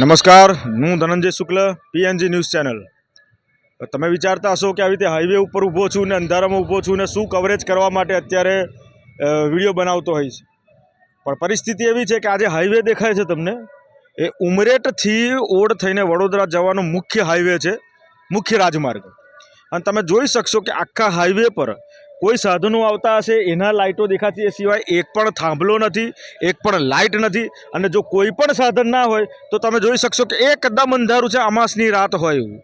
નમસ્કાર, હું Dhananjay Shukla PNG news channel. તમે વિચારતા હશો કે આવી રીતે હાઈવે ઉપર ઊભો છું ને અંધારામાં ઊભો છું ને શું કવરેજ કરવા માટે અત્યારે વીડિયો બનાવતો હોઈશ. પણ પરિસ્થિતિ એવી છે કે આજે હાઈવે દેખાય છે તમને. એ ઉમરેટથી ઓડ થઈને વડોદરા જવાનો મુખ્ય હાઈવે છે, મુખ્ય રાજમાર્ગ. અને તમે જોઈ શકશો કે આખા હાઈવે પર કોઈ સાધનો આવતા હશે, એના લાઇટો દેખાતી એ સિવાય એક પણ થાંભલો નથી, એક પણ લાઇટ નથી. અને જો કોઈ પણ સાધન ના હોય, તો તમે જોઈ શકશો કે એકદમ અંધારું છે અમાસની રાત હોય એવું.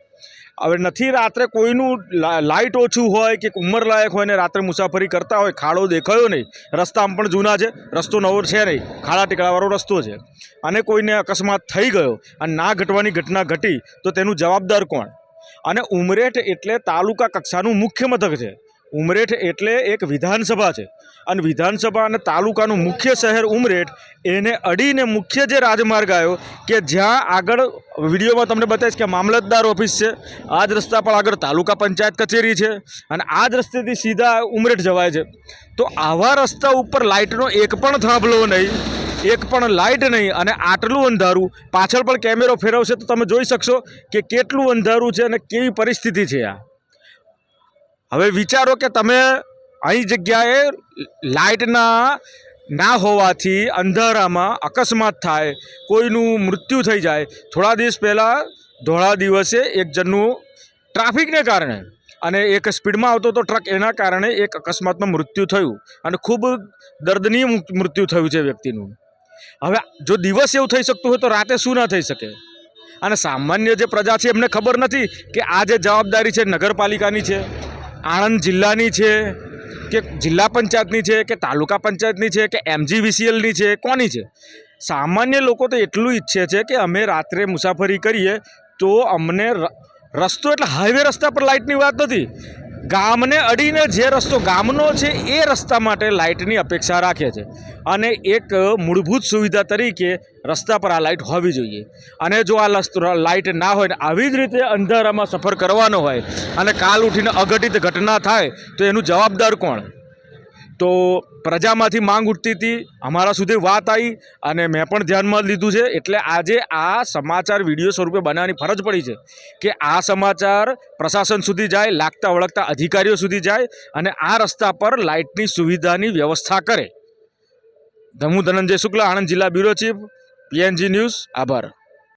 હવે નથી રાત્રે કોઈનું લાઇટ ઓછું હોય કે ઉંમરલાયક હોય ને રાત્રે મુસાફરી કરતા હોય, ખાડો દેખાયો નહીં. રસ્તા આમ પણ જૂના છે, રસ્તો નવો છે નહીં. ખાડા ટેકડાવાળો રસ્તો છે. અને કોઈને અકસ્માત થઈ ગયો અને ના ઘટવાની ઘટના ઘટી, તો તેનું જવાબદાર કોણ? અને ઉમરેઠ એટલે તાલુકા કક્ષાનું મુખ્ય મથક છે. ઉમરેઠ એટલે એક વિધાનસભા છે. અને વિધાનસભા અને તાલુકાનું મુખ્ય શહેર ઉમરેઠ, એને અડીને મુખ્ય જે રાજમાર્ગ આવ્યો કે જ્યાં આગળ વિડીયોમાં તમને બતાવીશ કે મામલતદાર ઓફિસ છે, આ જ રસ્તા પર આગળ તાલુકા પંચાયત કચેરી છે અને આ જ રસ્તેથી સીધા ઉમરેઠ જવાય છે. તો આવા રસ્તા ઉપર લાઇટનો એક પણ થાંભલો નહીં, એક પણ લાઇટ નહીં અને આટલું અંધારું. પાછળ પણ કેમેરો ફેરવશે તો તમે જોઈ શકશો કે કેટલું અંધારું છે અને કેવી પરિસ્થિતિ છે આ. હવે વિચારો કે તમે અહીં જગ્યાએ લાઇટના ના હોવાથી અંધારામાં અકસ્માત થાય, કોઈનું મૃત્યુ થઈ જાય, થોડા દિવસ પહેલાં ધોળા દિવસે એક જણનું ટ્રાફિકને કારણે અને એક સ્પીડમાં આવતો હતો ટ્રક એના કારણે એક અકસ્માતમાં મૃત્યુ થયું અને ખૂબ દર્દનીય મૃત્યુ થયું છે વ્યક્તિનું. હવે જો દિવસ એવું થઈ શકતું હોય તો રાતે શું ના થઈ શકે? અને સામાન્ય જે પ્રજા છે એમને ખબર નથી કે આ જે જવાબદારી છે નગરપાલિકાની છે. આણંદ જિલ્લાની છે કે જિલ્લા પંચાયતની છે કે તાલુકા પંચાયતની છે કે એમજીવીસીએલની છે? કોની છે? સામાન્ય લોકો તો એટલું ઈચ્છે છે કે અમે રાત્રે મુસાફરી કરીએ તો અમને રસ્તો એટલે હાઈવે રસ્તા પર લાઇટની વાત નથી. ગામને અડીને જે રસ્તો ગામનો છે, એ રસ્તા માટે લાઇટની અપેક્ષા રાખે છે. અને એક મૂળભૂત સુવિધા તરીકે રસ્તા પર આ લાઇટ હોવી જોઈએ. અને જો આ લાઇટ ના હોય ને આવી જ રીતે અંધારામાં સફર કરવાનો હોય અને કાલ ઉઠીને અઘટિત ઘટના થાય, તો એનું જવાબદાર કોણ? તો પ્રજામાંથી માંગ ઉઠતી હતી. અમારા સુધી વાત આવી અને મેં પણ ધ્યાનમાં લીધું છે. એટલે આજે આ સમાચાર વીડિયો સ્વરૂપે બનાવવાની ફરજ પડી છે કે આ સમાચાર પ્રશાસન સુધી જાય, લાગતા વળગતા અધિકારીઓ સુધી જાય અને આ રસ્તા પર લાઇટની સુવિધાની વ્યવસ્થા કરે. હું ધનંજય શુક્લા, આણંદ જિલ્લા બ્યુરો ચીફ, પીએનજી ન્યૂઝ, આભાર.